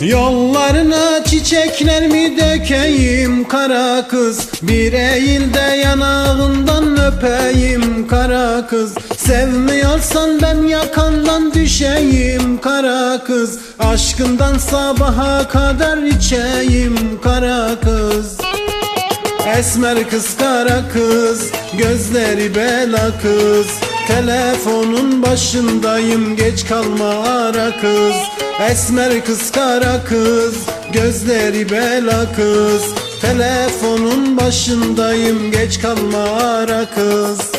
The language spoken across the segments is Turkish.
Yollarına çiçekler mi dökeyim? Kara kız Bir eğilde yanağından öpeyim. Kara kız Sevmiyorsan ben yakandan düşeyim. Kara kız Aşkından sabaha kadar içeyim. Kara kız Esmer kız kara kız Gözleri bela kız. Telefonun başındayım geç kalma ara kız Esmer kız kara kız Gözleri bela kız. Telefonun başındayım geç kalma ara kız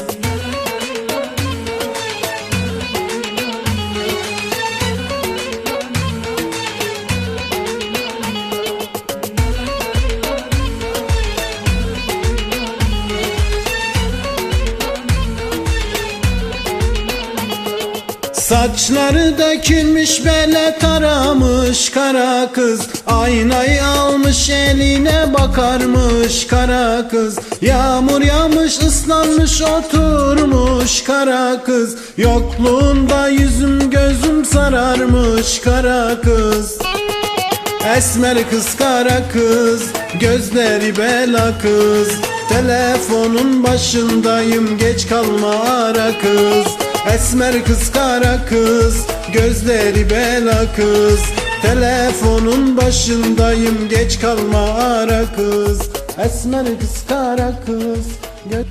Saçları dökülmüş bele taramış kara kız. Aynayı almış eline bakarmış kara kız. Yağmur yağmış ıslanmış oturmuş kara kız. Yokluğunda yüzüm gözüm sararmış kara kız. Esmer kız kara kız. Gözleri bela kız. Telefonun başındayım geç kalma ara kız Esmer kız kara kız Gözleri bela kız. Telefonun başındayım geç kalma ara kız. Esmer kız kara kız Gö-